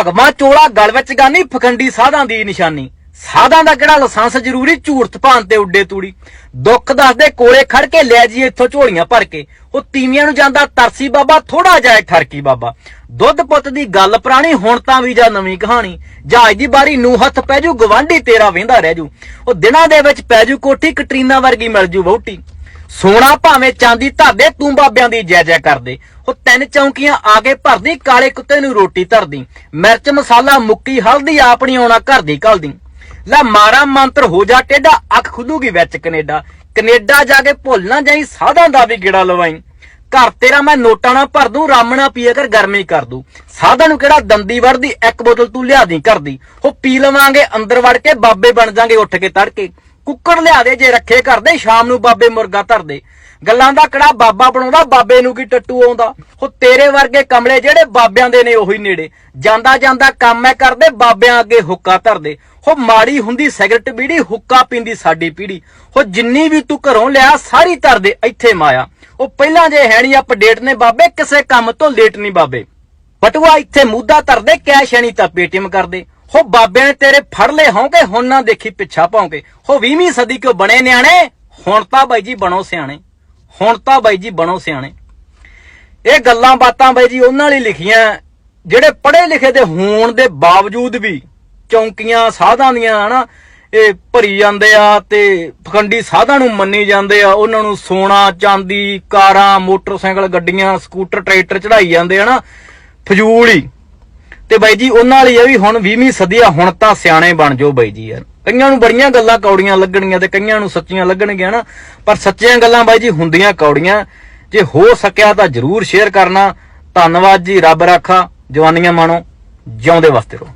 ਭਗਵਾਨ ਚੋਲਾ, ਗਲ ਵਿੱਚ ਗਾਨੀ ਫਖੰਡੀ ਸਾਧਾਂ ਦੀ ਨਿਸ਼ਾਨੀ। ਸਾਧਾਂ ਦਾ ਕਿਹੜਾ ਲਾਇਸੈਂਸ ਜ਼ਰੂਰੀ? ਝੂਠ ਤਪਾਨ ਤੇ ਉੱਡੇ ਤੂੜੀ। ਦੁੱਖ ਦੱਸਦੇ ਕੋਲੇ ਖੜ ਕੇ ਲੈ ਜੀ ਇੱਥੋਂ ਝੋਲੀਆਂ ਭਰ ਕੇ। ਉਹ ਤੀਵੀਆਂ ਨੂੰ ਜਾਂਦਾ ਤਰਸੀ ਬਾਬਾ ਥੋੜਾ ਜਾਏ ਠਰਕੀ ਬਾਬਾ। ਦੁੱਧ ਪੁੱਤ ਦੀ ਗੱਲ ਪੁਰਾਣੀ, ਹੁਣ ਤਾਂ ਵੀ ਜਾ ਨਵੀਂ ਕਹਾਣੀ। ਜਹਾਜ਼ ਦੀ ਬਾਰੀ ਨੂੰ ਹੱਥ ਪੈ ਜੂ, ਗਵਾਂਢੀ ਤੇਰਾ ਵੇਂਦਾ ਰਹਿ ਜੂ। ਉਹ ਦਿਨਾਂ ਦੇ ਵਿੱਚ ਪੈ ਜੂ ਕੋਠੀ, ਕਟਰੀਨਾ ਵਰਗੀ ਮਿਲ ਜੂ ਵਹੁਟੀ। ਸੋਨਾ ਭਾਵੇਂ ਚਾਂਦੀ ਧਰਦੇ ਤੂੰ ਬਾਬਿਆਂ ਦੀ ਜੈ ਜੈ ਕਰਦੇ ਉਹ ਤਿੰਨ ਚੌਂਕੀਆਂ ਆ ਕੇ ਭਰਦੀ, ਕਾਲੇ ਕੁੱਤੇ ਨੂੰ ਰੋਟੀ ਧਰਦੀ। ਮਿਰਚ, ਮਸਾਲਾ, ਮੁੱਕੀ, ਹਲਦੀ, ਆਪਣੀ ਆਉਣਾ ਘਰ ਦੀ ਘਲਦੀ। ਲੈ ਮਾਰਾ ਮੰਤਰ ਹੋ ਜਾ ਟੇਡਾ ਅੱਖ ਖੁੱਲੂਗੀ ਵਿੱਚ ਕੈਨੇਡਾ। ਕੈਨੇਡਾ ਜਾ ਕੇ ਭੁੱਲ ਨਾ ਜਾਈ, ਸਾਧਾਂ ਦਾ ਵੀ ਗੇੜਾ ਲਵਾਈ। ਘਰ ਤੇਰਾ ਮੈਂ ਨੋਟਾਂ ਨਾ ਭਰ ਦੂੰ, ਰਾਮ ਨਾ ਪੀਏ ਕਰ ਗਰਮੀ ਕਰ ਦੂੰ। ਸਾਧਾਂ ਨੂੰ ਕਿਹੜਾ ਦੰਦੀ ਵੜਦੀ, ਇੱਕ ਬੋਤਲ ਤੂੰ ਲਿਆ ਦੀ ਕਰਦੀ ਉਹ ਪੀ ਲਵਾਂਗੇ, ਅੰਦਰ ਵੜ ਕੇ ਬਾਬੇ ਬਣ ਜਾਾਂਗੇ, ਉੱਠ ਕੇ ਤੜਕੇ। ਕੁੱਕੜ ਲਿਆ ਦੇ ਜੇ ਰੱਖੇ ਕਰਦੇ, ਸ਼ਾਮ ਨੂੰ ਬਾਬੇ ਮੁਰਗਾ ਧਰਦੇ। ਗੱਲਾਂ ਦਾ ਕਿਹੜਾ ਬਾਬਾ ਬਣਾਉਂਦਾ, ਬਾਬੇ ਨੂੰ ਕੀ ਟੱਟੂ ਆਉਂਦਾ? ਉਹ ਤੇਰੇ ਵਰਗੇ ਕਮਲੇ ਜਿਹੜੇ ਬਾਬਿਆਂ ਦੇ ਨੇ, ਉਹੀ ਨੇੜੇ। ਜਾਂਦਾ ਜਾਂਦਾ ਕੰਮ ਐ ਕਰਦੇ, ਬਾਬਿਆਂ ਅੱਗੇ ਹੁੱਕਾ ਧਰਦੇ। ਹੋ ਮਾੜੀ ਹੁੰਦੀ ਸਿਗਰਟ ਬੀੜੀ ਹੁੱਕਾ ਪੀਂਦੀ ਸਾਡੀ ਪੀੜੀ। ਹੋ ਜਿੰਨੀ ਵੀ ਤੂੰ ਘਰੋਂ ਲਿਆ, ਸਾਰੀ ਧਰਦੇ ਇੱਥੇ ਮਾਇਆ। ਉਹ ਪਹਿਲਾਂ ਜੇ ਹੈ ਅਪਡੇਟ ਨੇ ਬਾਬੇ, ਕਿਸੇ ਕੰਮ ਤੋਂ ਲੇਟ ਨਹੀਂ ਬਾਬੇ। ਬਟੂਆ ਇੱਥੇ ਮੂਦਾ ਧਰਦੇ, ਕੈਸ਼ ਨਹੀਂ ਤਾਂ ਪੇਟੀਐਮ ਕਰਦੇ। ਹੋ ਬਾਬਿਆਂ ਨੇ ਤੇਰੇ ਫੜ ਲਏ ਹੋਂਗੇ ਹੁਣ ਨਾ ਦੇਖੀ ਪਿੱਛਾ ਪਾਉਂਗੇ ਹੋ 20ਵੀਂ ਸਦੀ ਕਿਉਂ ਬਣੇ ਨਿਆਣੇ? ਹੁਣ ਤਾਂ ਬਾਈ ਜੀ ਬਣੋ ਸਿਆਣੇ। ਹੁਣ ਤਾਂ ਬਾਈ ਜੀ ਬਣੋ ਸਿਆਣੇ। ਇਹ ਗੱਲਾਂ ਬਾਤਾਂ ਬਾਈ ਜੀ ਉਹਨਾਂ ਲਈ ਲਿਖੀਆਂ, ਜਿਹੜੇ ਪੜ੍ਹੇ ਲਿਖੇ ਦੇ ਹੋਣ ਦੇ ਬਾਵਜੂਦ ਵੀ ਚੌਂਕੀਆਂ ਸਾਧਾਂ ਦੀਆਂ, ਹਨਾ, ਇਹ ਭਰੀ ਜਾਂਦੇ ਆ ਤੇ ਫਖੰਡੀ ਸਾਧਾਂ ਨੂੰ ਮੰਨੀ ਜਾਂਦੇ ਆ, ਉਹਨਾਂ ਨੂੰ ਸੋਨਾ, ਚਾਂਦੀ, ਕਾਰਾਂ, ਮੋਟਰਸਾਈਕਲ, ਗੱਡੀਆਂ, ਸਕੂਟਰ, ਟਰੈਕਟਰ ਚੜਾਈ ਜਾਂਦੇ ਹਨਾ, ਫਜ਼ੂਲ ਹੀ। ਤੇ ਬਾਈ ਜੀ, ਉਹਨਾਂ ਲਈ ਇਹ ਵੀ ਹੁਣ 20ਵੀਂ ਸਦੀ ਆ, ਹੁਣ ਤਾਂ ਸਿਆਣੇ ਬਣ ਜਾਓ ਬਾਈ ਜੀ ਯਾਰ। ਕਈਆਂ ਨੂੰ ਬੜੀਆਂ ਗੱਲਾਂ ਕੌੜੀਆਂ ਲੱਗਣਗੀਆਂ ਤੇ ਕਈਆਂ ਨੂੰ ਸੱਚੀਆਂ ਲੱਗਣਗੀਆਂ ਨਾ, ਪਰ ਸੱਚੀਆਂ ਗੱਲਾਂ ਬਾਈ ਜੀ ਹੁੰਦੀਆਂ ਕੌੜੀਆਂ। ਜੇ ਹੋ ਸਕਿਆ ਤਾਂ ਜਰੂਰ ਸ਼ੇਅਰ ਕਰਨਾ। ਧੰਨਵਾਦ ਜੀ, ਰੱਬ ਰਾਖਾ। ਜਵਾਨੀਆਂ ਮਾਣੋ, ਜਿਉਂਦੇ ਵਸਤੇ ਰਹੋ।